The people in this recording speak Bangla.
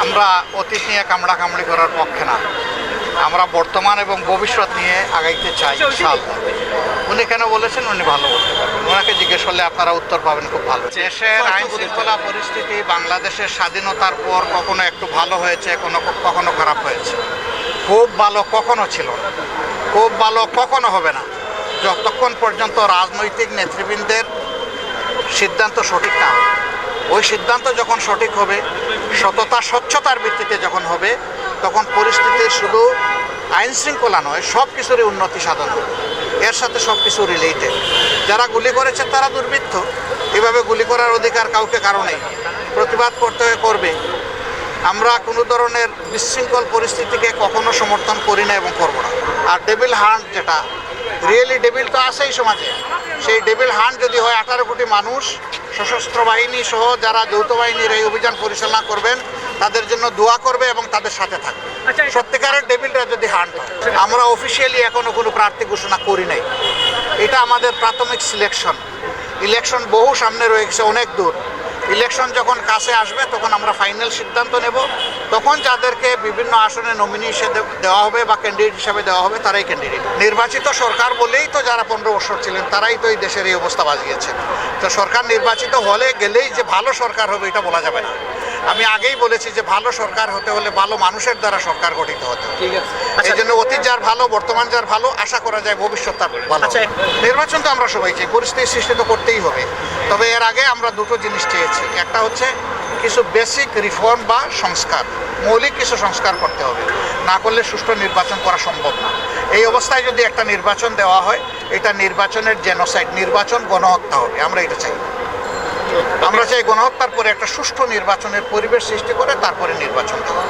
আমরা অতীত নিয়ে কামড়া কামড়ি করার পক্ষে না। আমরা বর্তমান এবং ভবিষ্যৎ নিয়ে আগাইতে চাই ইনশাআল্লাহ। উনি কেন বলেছেন উনি ভালো বলতে পারবেন। ওনাকে জিজ্ঞেস করলে আপনারা উত্তর পাবেন খুব ভালো। দেশের আইন শৃঙ্খলা পরিস্থিতি বাংলাদেশের স্বাধীনতার পর কখনো একটু ভালো হয়েছে কোনো কখনো খারাপ হয়েছে। খুব ভালো কখনো ছিল না। খুব ভালো কখনো হবে না। যতক্ষণ পর্যন্ত রাজনৈতিক নেতৃবৃন্দের সিদ্ধান্ত সঠিক না ওই সিদ্ধান্ত যখন সঠিক হবে, সততা, স্বচ্ছতার ভিত্তিতে যখন হবে, তখন পরিস্থিতি শুধু আইন শৃঙ্খলা নয় সব কিছুরই উন্নতি সাধন হবে। এর সাথে সব কিছু রিলেটেড যারা গুলি করেছে তারা দুর্বৃত্ত। এভাবে গুলি করার অধিকার কাউকে কারণেই প্রতিবাদ করতে করবে। আমরা কোনো ধরনের বিশৃঙ্খল পরিস্থিতিকে কখনো সমর্থন করি না এবং করব না। আর ডেভিল হান্ট যেটা রিয়েলি ডেভিল তো আছেই সমাজে। সেই ডেভিল হান্ট যদি হয় আঠারো কোটি মানুষ সশস্ত্র বাহিনী সহ যারা যৌথ বাহিনীর এই অভিযান পরিচালনা করবেন তাদের জন্য দোয়া করবে এবং তাদের সাথে থাকবে। আচ্ছা, সত্যিকারের ডেভিলরা যদি হান্ট হয় আমরা অফিসিয়ালি এখনও কোনো প্রার্থী ঘোষণা করি নাই। এটা আমাদের প্রাথমিক সিলেকশন ইলেকশন বহু সামনে রয়েছে অনেক দূর। ইলেকশন যখন কাছে আসবে, তখন আমরা ফাইনাল সিদ্ধান্ত নেব। তখন যাদেরকে বিভিন্ন আসনে নমিনি হিসেবে দেওয়া হবে বা ক্যান্ডিডেট হিসেবে দেওয়া হবে, তারাই ক্যান্ডিডেট নির্বাচিত সরকার বলেই তো যারা পনেরো বছর ছিলেন, তারাই তো এই দেশের এই অবস্থা বাজিয়েছে তো সরকার নির্বাচিত হলে গেলেই যে ভালো সরকার হবে, এটা বলা যাবে না। আমি আগেই বলেছি যে ভালো সরকার হতে হলে ভালো মানুষের দ্বারা সরকার গঠিত হতে হবে। ঠিক আছে। এই আচ্ছা। জন্য অতীত যার ভালো বর্তমান যার ভালো আশা করা যায় ভবিষ্যৎ তার ভালো। আচ্ছা। নির্বাচন তো আমরা সবাই চাই পরিস্থিতি সৃষ্টি তো করতেই হবে। তবে এর আগে আমরা দুটো জিনিস চেয়েছি। একটা হচ্ছে কিছু বেসিক রিফর্ম বা সংস্কার মৌলিক কিছু সংস্কার করতে হবে। না করলে সুষ্ঠু নির্বাচন করা সম্ভব না। এই অবস্থায় যদি একটা নির্বাচন দেওয়া হয় এটা নির্বাচনের জেনোসাইড নির্বাচন গণহত্যা হবে। আমরা এটা চাই। আমরা চাই গণহত্যার পরে একটা সুষ্ঠু নির্বাচনের পরিবেশ সৃষ্টি করে তারপরে নির্বাচন